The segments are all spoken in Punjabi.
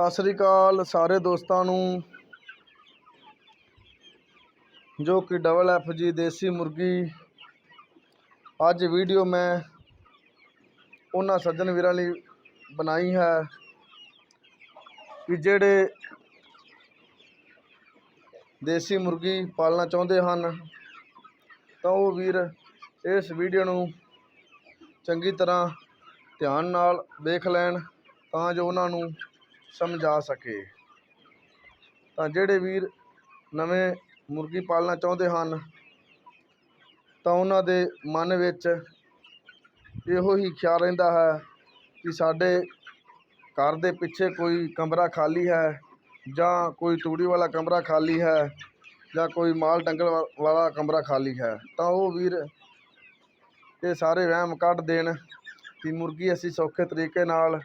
ਸਤਿ ਸ੍ਰੀ ਅਕਾਲ ਸਾਰੇ ਦੋਸਤਾਂ ਨੂੰ, ਜੋ ਕਿ ਡਬਲ ਐਫ ਜੀ ਦੇਸੀ ਮੁਰਗੀ। ਅੱਜ ਵੀਡੀਓ ਮੈਂ ਉਹਨਾਂ ਸੱਜਣ ਵੀਰਾਂ ਲਈ ਬਣਾਈ ਹੈ ਕਿ ਜਿਹੜੇ ਦੇਸੀ ਮੁਰਗੀ ਪਾਲਣਾ ਚਾਹੁੰਦੇ ਹਨ, ਤਾਂ ਉਹ ਵੀਰ ਇਸ ਵੀਡੀਓ ਨੂੰ ਚੰਗੀ ਤਰ੍ਹਾਂ ਧਿਆਨ ਨਾਲ ਵੇਖ ਲੈਣ ਤਾਂ ਜੋ ਉਹਨਾਂ ਨੂੰ ਸਮਝਾ ਸਕੇ। ਤਾਂ ਜਿਹੜੇ ਵੀਰ ਨਵੇਂ ਮੁਰਗੀ ਪਾਲਣਾ ਚਾਹੁੰਦੇ ਹਨ, ਤਾਂ ਉਹਨਾਂ ਦੇ ਮਨ ਵਿੱਚ ਇਹੋ ਹੀ ਖਿਆਲ ਰਹਿੰਦਾ ਹੈ ਕਿ ਸਾਡੇ ਘਰ ਦੇ ਪਿੱਛੇ ਕੋਈ ਕਮਰਾ ਖਾਲੀ ਹੈ ਜਾਂ ਕੋਈ ਤੂੜੀ ਵਾਲਾ ਕਮਰਾ ਖਾਲੀ ਹੈ ਜਾਂ ਕੋਈ ਮਾਲ ਡੰਗਰ ਵਾਲਾ ਕਮਰਾ ਖਾਲੀ ਹੈ। ਤਾਂ ਉਹ ਵੀਰ ਇਹ ਸਾਰੇ ਵਹਿਮ ਕੱਢ ਦੇਣ ਕਿ ਮੁਰਗੀ ਅਸੀਂ ਸੌਖੇ ਤਰੀਕੇ ਨਾਲ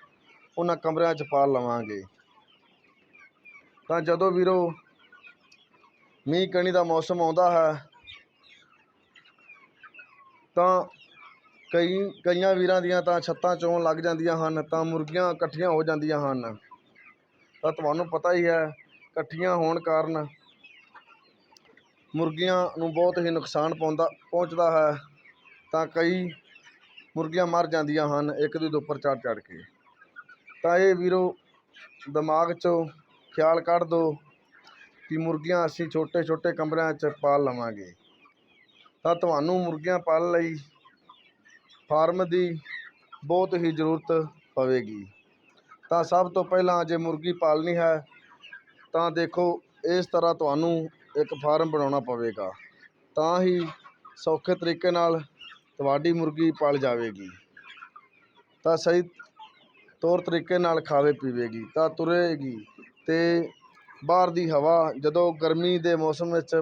ਉਹਨਾਂ ਕਮਰਿਆਂ 'ਚ ਪਾ ਲਵਾਂਗੇ। ਤਾਂ ਜਦੋਂ ਵੀਰੋ ਮੀਂਹ ਕਣੀ ਦਾ ਮੌਸਮ ਆਉਂਦਾ ਹੈ, ਤਾਂ ਕਈ, ਕਈਆਂ ਵੀਰਾਂ ਦੀਆਂ ਤਾਂ ਛੱਤਾਂ ਚੋਂ ਲੱਗ ਜਾਂਦੀਆਂ ਹਨ, ਤਾਂ ਮੁਰਗੀਆਂ ਇਕੱਠੀਆਂ ਹੋ ਜਾਂਦੀਆਂ ਹਨ। ਤਾਂ ਤੁਹਾਨੂੰ ਪਤਾ ਹੀ ਹੈ, ਇਕੱਠੀਆਂ ਹੋਣ ਕਾਰਨ ਮੁਰਗੀਆਂ ਨੂੰ ਬਹੁਤ ਹੀ ਨੁਕਸਾਨ ਪਾਉਂਦਾ ਪਹੁੰਚਦਾ ਹੈ। ਤਾਂ ਕਈ ਮੁਰਗੀਆਂ ਮਰ ਜਾਂਦੀਆਂ ਹਨ, ਇੱਕ ਦੂਜੇ ਉੱਪਰ ਚੜ ਚੜ ਕੇ। ਤਾਂ ਇਹ ਵੀਰੋ, ਦਿਮਾਗ 'ਚੋਂ ਖਿਆਲ ਕੱਢ ਦਿਓ ਕਿ ਮੁਰਗੀਆਂ ਅਸੀਂ ਛੋਟੇ ਛੋਟੇ ਕਮਰਿਆਂ 'ਚ ਪਾਲ ਲਵਾਂਗੇ। ਤਾਂ ਤੁਹਾਨੂੰ ਮੁਰਗੀਆਂ ਪਾਲਣ ਲਈ ਫਾਰਮ ਦੀ ਬਹੁਤ ਹੀ ਜ਼ਰੂਰਤ ਪਵੇਗੀ। ਤਾਂ ਸਭ ਤੋਂ ਪਹਿਲਾਂ ਜੇ ਮੁਰਗੀ ਪਾਲਣੀ ਹੈ, ਤਾਂ ਦੇਖੋ ਇਸ ਤਰ੍ਹਾਂ ਤੁਹਾਨੂੰ ਇੱਕ ਫਾਰਮ ਬਣਾਉਣਾ ਪਵੇਗਾ। ਤਾਂ ਹੀ ਸੌਖੇ ਤਰੀਕੇ ਨਾਲ ਤੁਹਾਡੀ ਮੁਰਗੀ ਪਲ ਜਾਵੇਗੀ। ਤਾਂ ਸਹੀ ਤੌਰ ਤਰੀਕੇ ਨਾਲ ਖਾਵੇ ਪੀਵੇਗੀ, ਤਾਂ ਤੁਰੇਗੀ ਅਤੇ ਬਾਹਰ ਦੀ ਹਵਾ, ਜਦੋਂ ਗਰਮੀ ਦੇ ਮੌਸਮ ਵਿੱਚ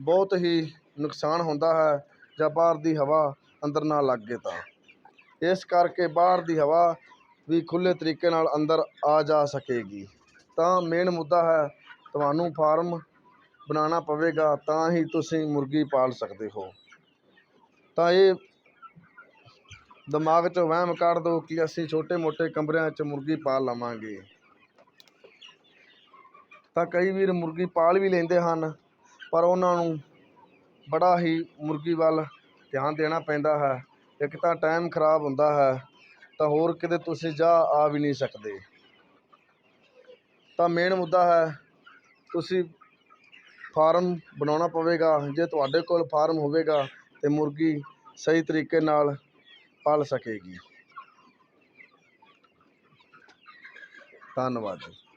ਬਹੁਤ ਹੀ ਨੁਕਸਾਨ ਹੁੰਦਾ ਹੈ ਜਾਂ ਬਾਹਰ ਦੀ ਹਵਾ ਅੰਦਰ ਨਾ ਲੱਗੇ ਤਾਂ। ਇਸ ਕਰਕੇ ਬਾਹਰ ਦੀ ਹਵਾ ਵੀ ਖੁੱਲ੍ਹੇ ਤਰੀਕੇ ਨਾਲ ਅੰਦਰ ਆ ਜਾ ਸਕੇਗੀ। ਤਾਂ ਮੇਨ ਮੁੱਦਾ ਹੈ, ਤੁਹਾਨੂੰ ਫਾਰਮ ਬਣਾਉਣਾ ਪਵੇਗਾ ਤਾਂ ਹੀ ਤੁਸੀਂ ਮੁਰਗੀ ਪਾਲ ਸਕਦੇ ਹੋ। ਤਾਂ ਇਹ ਦਿਮਾਗ 'ਚੋਂ ਵਹਿਮ ਕੱਢ ਦਿਓ ਕਿ ਅਸੀਂ ਛੋਟੇ ਮੋਟੇ ਕਮਰਿਆਂ 'ਚ ਮੁਰਗੀ ਪਾਲ ਲਵਾਂਗੇ। ਤਾਂ ਕਈ ਵੀਰ ਮੁਰਗੀ ਪਾਲ ਵੀ ਲੈਂਦੇ ਹਨ, ਪਰ ਉਹਨਾਂ ਨੂੰ ਬੜਾ ਹੀ ਮੁਰਗੀ ਵੱਲ ਧਿਆਨ ਦੇਣਾ ਪੈਂਦਾ ਹੈ। ਇੱਕ ਤਾਂ ਟਾਈਮ ਖਰਾਬ ਹੁੰਦਾ ਹੈ, ਤਾਂ ਹੋਰ ਕਿਤੇ ਤੁਸੀਂ ਜਾ ਆ ਵੀ ਨਹੀਂ ਸਕਦੇ। ਤਾਂ ਮੇਨ ਮੁੱਦਾ ਹੈ, ਤੁਸੀਂ ਫਾਰਮ ਬਣਾਉਣਾ ਪਵੇਗਾ, ਜੇ ਤੁਹਾਡੇ ਕੋਲ ਫਾਰਮ ਹੋਵੇਗਾ ਤੇ ਮੁਰਗੀ ਸਹੀ ਤਰੀਕੇ ਨਾਲ ਪਲ ਸਕੇਗੀ। ਧੰਨਵਾਦ ਜੀ।